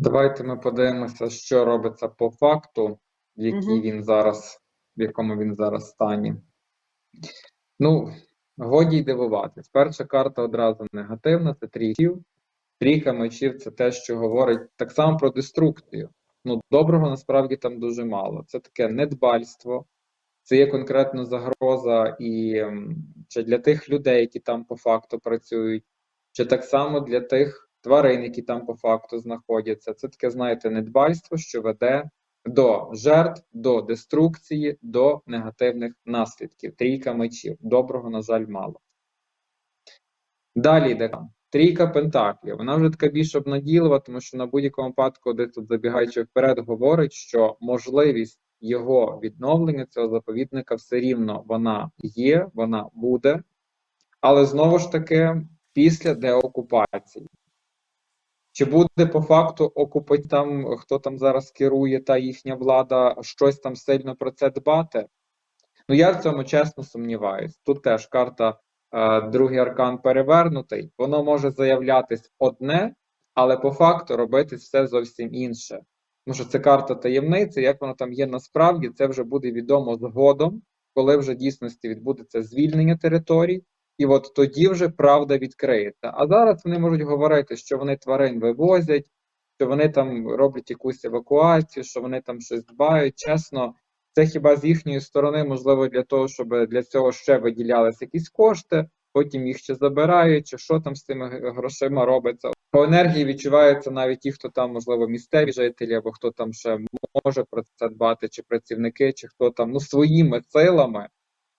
Давайте ми подивимося, що робиться по факту, в Мгм. він зараз, в якому він зараз стані. Ну, годі й дивуватись. Перша карта одразу негативна, це трійків. Трійка мечів це те, що говорить так само про деструкцію. Ну, доброго насправді там дуже мало. Це таке недбальство, це є конкретно загроза і чи для тих людей, які там по факту працюють, чи так само для тих тварин, там по факту знаходяться. Це таке, знаєте, недбальство, що веде до жертв, до деструкції, до негативних наслідків. Трійка мечів. Доброго, на жаль, мало. Далі йде. Трійка пентаклів. Вона вже така більш обнадійлива, тому що на будь-якому випадку, де тут забігаючи вперед, говорить, що можливість його відновлення, цього заповідника, все рівно вона є, вона буде, але знову ж таки після деокупації. Чи буде по факту окупати там, хто там зараз керує, та їхня влада, щось там сильно про це дбати? Ну, я в цьому чесно сумніваюсь. Тут теж карта, е, другий аркан перевернутий, воно може заявлятись одне, але по факту робитись все зовсім інше. Тому що це карта таємниці, як воно там є насправді, це вже буде відомо згодом, коли вже дійсності відбудеться звільнення територій, і от тоді вже правда відкриється. А зараз вони можуть говорити, що вони тварин вивозять, що вони там роблять якусь евакуацію, що вони там щось дбають. Чесно, це хіба з їхньої сторони можливо для того, щоб для цього ще виділялися якісь кошти, потім їх ще забирають, чи що там з тими грошима робиться. По енергії відчуваються навіть ті, хто там, можливо, місцеві жителі, або хто там ще може про це дбати, чи працівники, чи хто там ну своїми силами,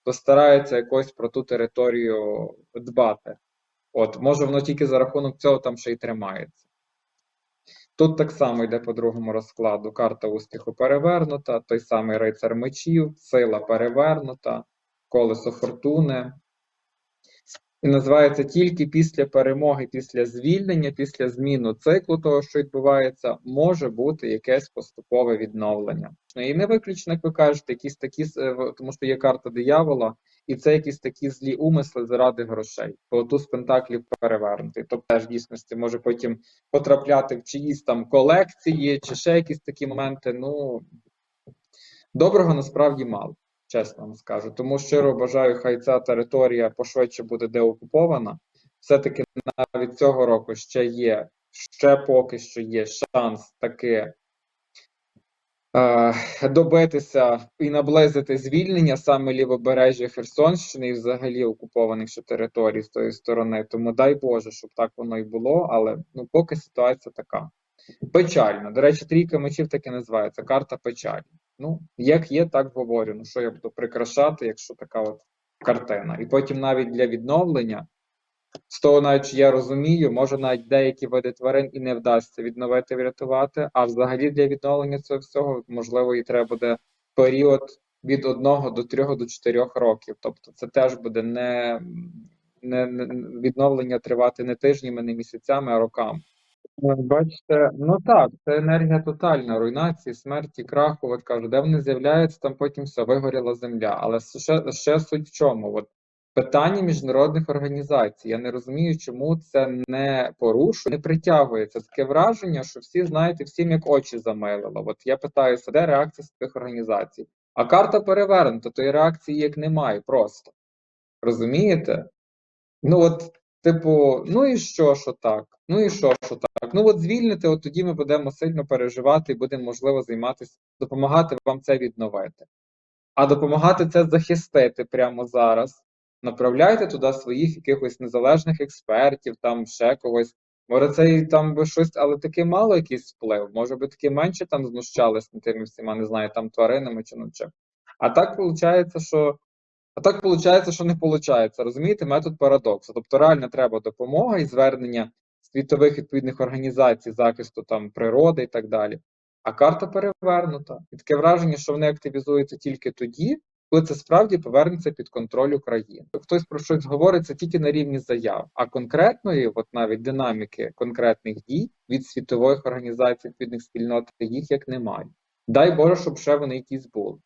то стараються якось про ту територію дбати. От, може, воно тільки за рахунок цього там ще й тримається. Тут так само йде по другому розкладу. Карта успіху перевернута, той самий рицар мечів, сила перевернута, колесо фортуни. І називається тільки після перемоги, після звільнення, після зміну циклу того, що відбувається, може бути якесь поступове відновлення. Ну, І не виключно, як ви кажете, якісь такі, е, тому що є карта диявола, і це якісь такі злі умисли заради грошей. Бо туз пентаклів перевернутий. Тобто теж в дійсності може потім потрапляти в чиїсь там колекції, чи ще якісь такі моменти. Ну доброго насправді мало, чесно вам скажу. Тому щиро бажаю, хай ця територія пошвидше буде деокупована. Все-таки навіть цього року ще є, ще поки що є шанс таки е, добитися і наблизити звільнення саме лівобережжя Херсонщини і взагалі окупованих ще територій з тої сторони. Тому дай Боже, щоб так воно і було, але ну поки ситуація така. Печально. До речі, трійка мечів так і називається карта печалі. Ну, як є, так говорю. Ну що я буду прикрашати, якщо така от картина. І потім навіть для відновлення, з того, навіть що я розумію, може навіть деякі види тварин і не вдасться відновити, врятувати. А взагалі для відновлення цього всього, можливо, і треба буде період від 1 до 3 до 4 років. Тобто це теж буде не, не, не відновлення тривати не тижнями, не місяцями, а роками. Е, Бачите, ну так, це енергія тотальна, руйнації, смерті, краху. От кажу, де вони з'являються, там потім все, вигоріла земля. Але ще, ще суть в чому? От питання міжнародних організацій. Я не розумію, чому це не порушує, не притягується. Таке враження, що всі знаєте, всім як очі замилило. От я питаюся, де реакція з тих організацій? А карта перевернута, то і реакції як немає просто. Розумієте? Ну от, типу, ну і що, що так? Ну і що, що так? Ну от звільнити, от тоді ми будемо сильно переживати і будемо, можливо, займатися, допомагати вам це відновити. А допомагати це захистити прямо зараз. Направляйте туди своїх якихось незалежних експертів, там ще когось. Може, це і там би щось, але таки мало якийсь вплив. Може би таки менше там знущались над тими всіма, не знаю, там тваринами чи над чим. А так виходить, що а так виходить, що не виходить. Розумієте, метод парадоксу. Тобто реально треба допомога і звернення світових відповідних організацій захисту там природи і так далі. А карта перевернута. І таке враження, що вони активізуються тільки тоді, коли це справді повернеться під контроль України. Хтось про щось говорить це тільки на рівні заяв, а конкретної, от навіть динаміки конкретних дій від світових організацій, відповідних спільнот, їх як немає. Дай Боже, щоб ще вони якісь були,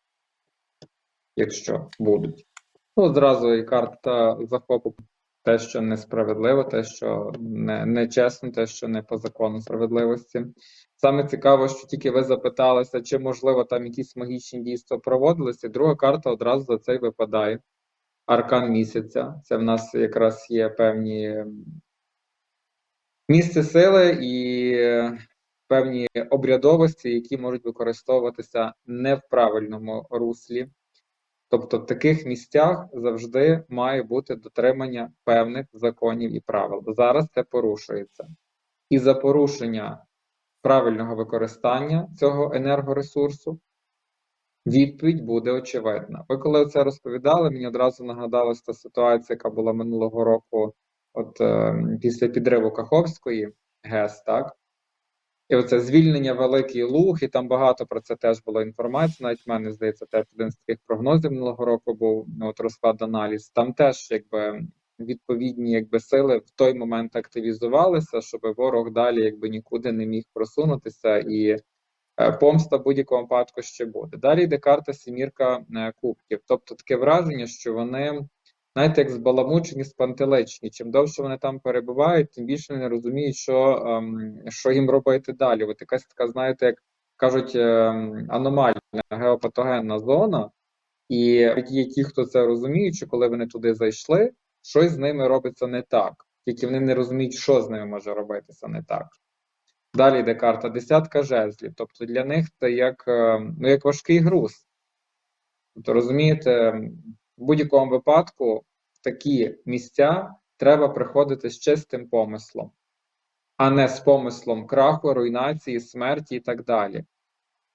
якщо будуть. Ну, зразу і карта захопу те, що несправедливо, те, що не, нечесно, те, що не по закону справедливості. Саме цікаво, що тільки ви запиталися, чи можливо там якісь магічні дійства проводилися. Друга карта одразу за це випадає. Аркан місяця. Це в нас якраз є певні місце сили і певні обрядовості, які можуть використовуватися не в правильному руслі. Тобто в таких місцях завжди має бути дотримання певних законів і правил. Зараз це порушується. І за порушення правильного використання цього енергоресурсу відповідь буде очевидна. Ви коли це розповідали, мені одразу нагадалася та ситуація, яка була минулого року, от е, після підриву Каховської ГЕС, так? І оце звільнення Великий Луг, і там багато про це теж було інформації. Навіть в мене здається, теж один з таких прогнозів минулого року був ну, от розклад аналіз. Там теж якби відповідні якби сили в той момент активізувалися, щоб ворог далі якби нікуди не міг просунутися, і е, помста в будь-якому випадку ще буде. Далі йде карта сімірка е, кубків. Тобто таке враження, що вони. Знаєте, як збаламучені, спантеличні. Чим довше вони там перебувають, тим більше вони не розуміють, що ем, що їм робити далі. От якась така, знаєте, як кажуть, ем, аномальна геопатогенна зона, і є ті, хто це розуміють, що коли вони туди зайшли, щось з ними робиться не так. Тільки вони не розуміють, що з ними може робитися не так. Далі йде карта десятка жезлів. Тобто для них це як, ем, ну, як важкий груз. Тобто, розумієте, в будь-якому випадку в такі місця треба приходити з чистим помислом, а не з помислом краху, руйнації, смерті і так далі.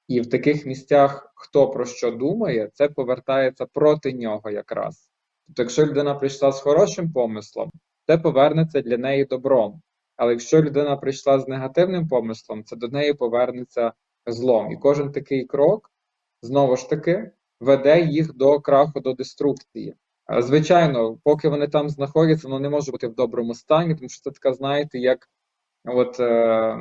І в таких місцях, хто про що думає, це повертається проти нього якраз. Тобто, якщо людина прийшла з хорошим помислом, це повернеться для неї добром. Але якщо людина прийшла з негативним помислом, це до неї повернеться злом. І кожен такий крок, знову ж таки, веде їх до краху, до деструкції. Звичайно, поки вони там знаходяться, воно не може бути в доброму стані, тому що це така, знаєте, як от е,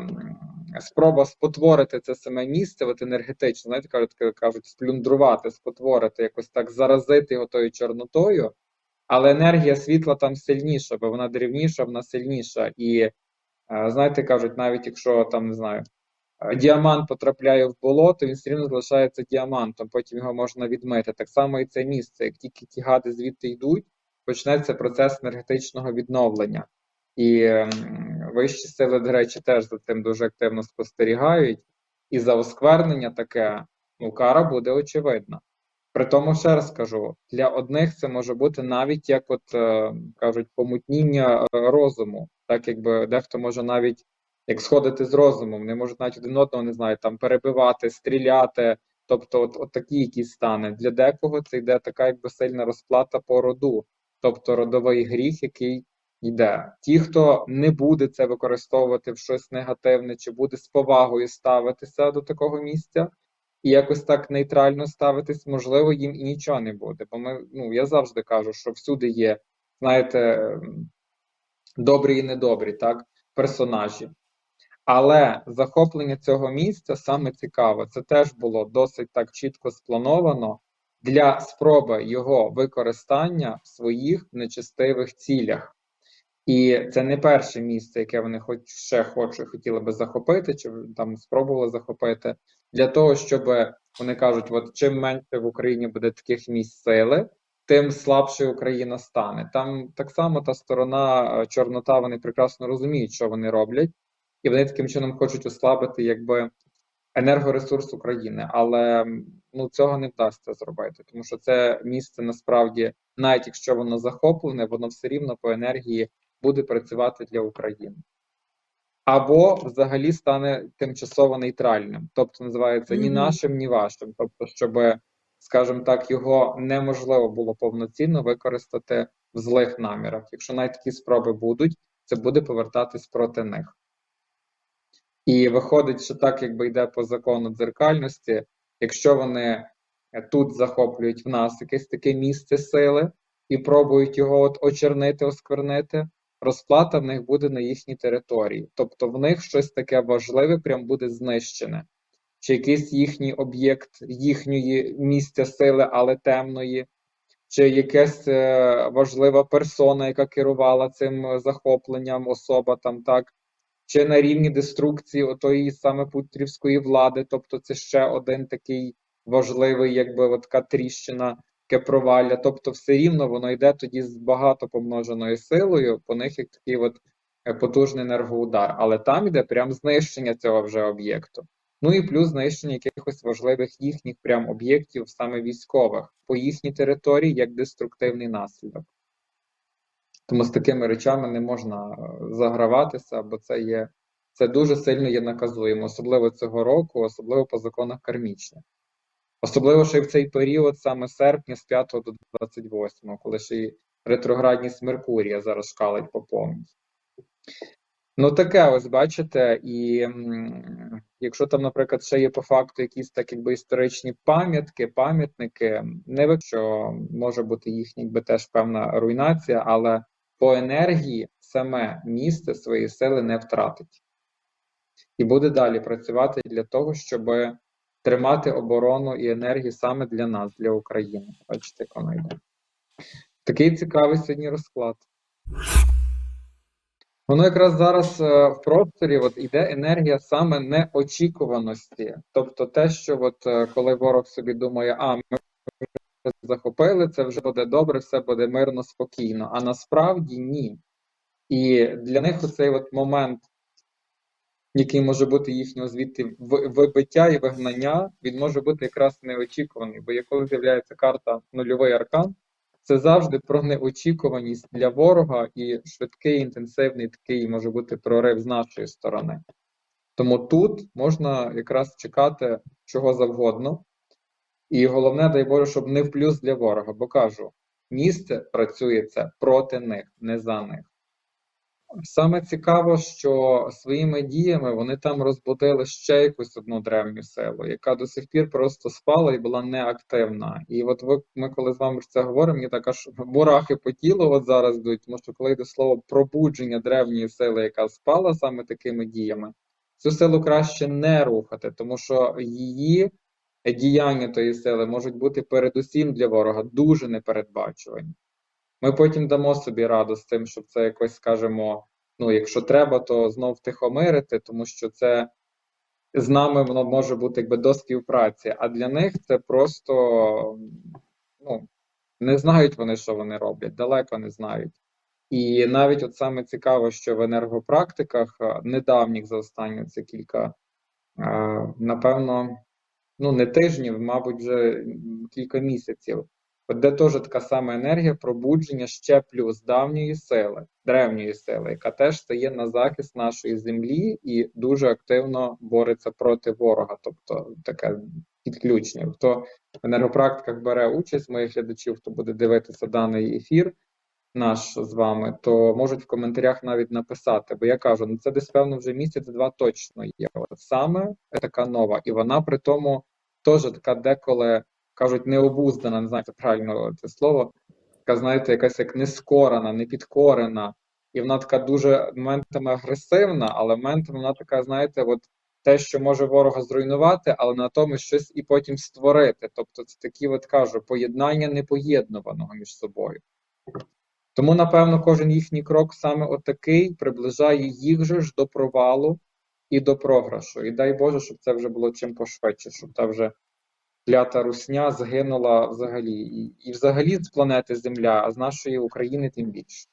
спроба спотворити це саме місце, от енергетично, знаєте, кажуть, кажуть, сплюндрувати, спотворити, якось так заразити його тою чорнотою, але енергія світла там сильніша, бо вона дрівніша, вона сильніша. І е, знаєте, кажуть, навіть якщо там не знаю. Діамант потрапляє в болото, він все рівно залишається діамантом, потім його можна відмити. Так само і це місце. Як тільки ті гади звідти йдуть, почнеться процес енергетичного відновлення. І ем, вищі сили, до речі, теж за цим дуже активно спостерігають. І за осквернення таке, ну, кара буде очевидна. При тому, ще раз кажу, для одних це може бути навіть як от е, кажуть, помутніння е, розуму, так якби дехто може навіть як сходити з розумом, не можуть навіть один одного не знаю, там перебивати, стріляти. Тобто, от, от такі якісь стани. Для декого це йде така якби сильна розплата по роду, тобто родовий гріх, який йде. Ті, хто не буде це використовувати в щось негативне, чи буде з повагою ставитися до такого місця, і якось так нейтрально ставитись, можливо, їм і нічого не буде. Бо ми, ну я завжди кажу, що всюди є, знаєте, добрі і недобрі, так, персонажі. Але захоплення цього місця саме цікаве. Це теж було досить так чітко сплановано для спроби його використання в своїх нечестивих цілях. І це не перше місце, яке вони хоч ще хочуть, хотіли би захопити, чи там спробували захопити, для того, щоб вони кажуть, от чим менше в Україні буде таких місць сили, тим слабше Україна стане. Там так само та сторона е, Чорнота, вони прекрасно розуміють, що вони роблять і вони таким чином хочуть ослабити якби енергоресурс України, але ну цього не вдасться зробити, тому що це місце насправді, навіть якщо воно захоплене, воно все рівно по енергії буде працювати для України. Або взагалі стане тимчасово нейтральним, тобто називається ні нашим, ні вашим. Тобто, щоб, скажімо так, його неможливо було повноцінно використати в злих намірах. Якщо навіть такі спроби будуть, це буде повертатись проти них. І виходить, що так, якби йде по закону дзеркальності, якщо вони е, тут захоплюють в нас якесь таке місце сили і пробують його от очернити, осквернити, розплата в них буде на їхній території. Тобто в них щось таке важливе прям буде знищене. Чи якийсь їхній об'єкт їхньої місця сили, але темної, чи якась е, важлива персона, яка керувала цим е, захопленням, особа там так, чи на рівні деструкції отої саме путрівської влади, тобто це ще один такий важливий, якби от така тріщина, таке провалля. Тобто, все рівно воно йде тоді з багато помноженою силою, по них як такий от е, потужний енергоудар. Але там йде прям знищення цього вже об'єкту. Ну і плюс знищення якихось важливих їхніх прям об'єктів, саме військових, по їхній території як деструктивний наслідок. Тому з такими речами не можна е, заграватися, бо це є це дуже сильно є наказуємо, особливо цього року, особливо по законах кармічних. Особливо ще й в цей період, саме серпня, з 5 до 28, коли ще й ретроградність Меркурія зараз шкалить по повній. Ну, таке ось бачите, і якщо там, наприклад, ще є по факту якісь так якби історичні пам'ятки, пам'ятники, не ви- що може бути їхня якби теж певна руйнація, але по енергії саме місце свої сили не втратить. І буде далі працювати для того, щоб тримати оборону і енергію саме для нас, для України. Бачите, як воно йде. Такий цікавий сьогодні розклад. Воно якраз зараз е, в просторі от іде енергія саме неочікуваності. Тобто те, що от е, коли ворог собі думає, а ми захопили, це вже буде добре, все буде мирно, спокійно. А насправді ні. І для них оцей от момент, який може бути їхнього звідти вибиття і вигнання, він може бути якраз неочікуваний. Бо коли з'являється карта нульовий аркан, це завжди про неочікуваність для ворога і швидкий, інтенсивний такий може бути прорив з нашої сторони. Тому тут можна якраз чекати чого завгодно. І головне, дай Боже, щоб не в плюс для ворога, бо кажу, місце працює це проти них, не за них. Саме цікаво, що своїми діями вони там розбудили ще якусь одну древню силу, яка до сих пір просто спала і була неактивна. І от ви, ми, коли з вами це говоримо, мені так аж мурахи по тілу от зараз йдуть, тому що коли йде слово пробудження древньої сили, яка спала саме такими діями, цю силу краще не рухати, тому що її діяння тої сили можуть бути передусім для ворога дуже непередбачувані. Ми потім дамо собі раду з тим, щоб це якось скажемо, ну, якщо треба, то знов втихомирити, тому що це з нами воно може бути якби до співпраці, а для них це просто ну, не знають вони, що вони роблять, далеко не знають. І навіть от саме цікаво, що в енергопрактиках недавніх за останні це кілька, напевно, ну не тижнів, мабуть, вже кілька місяців. От де теж така сама енергія пробудження ще плюс давньої сили, древньої сили, яка теж стає на захист нашої землі і дуже активно бореться проти ворога. Тобто таке підключення. Хто в енергопрактиках бере участь, моїх глядачів, хто буде дивитися даний ефір наш з вами, то можуть в коментарях навіть написати, бо я кажу, ну це десь певно вже місяць-два точно є. Саме така нова, і вона при тому теж така деколи кажуть необуздана, не знаю, це правильно це слово, така, знаєте, якась як нескорена, непідкорена, і вона така дуже моментами агресивна, але моментами вона така, знаєте, от те, що може ворога зруйнувати, але натомість щось і потім створити. Тобто це такі, от кажу, поєднання непоєднуваного між собою. Тому, напевно, кожен їхній крок саме отакий приближає їх же ж до провалу і до програшу. І дай Боже, щоб це вже було чим пошвидше, щоб та вже клята русня згинула взагалі. І, і взагалі з планети Земля, а з нашої України тим більше.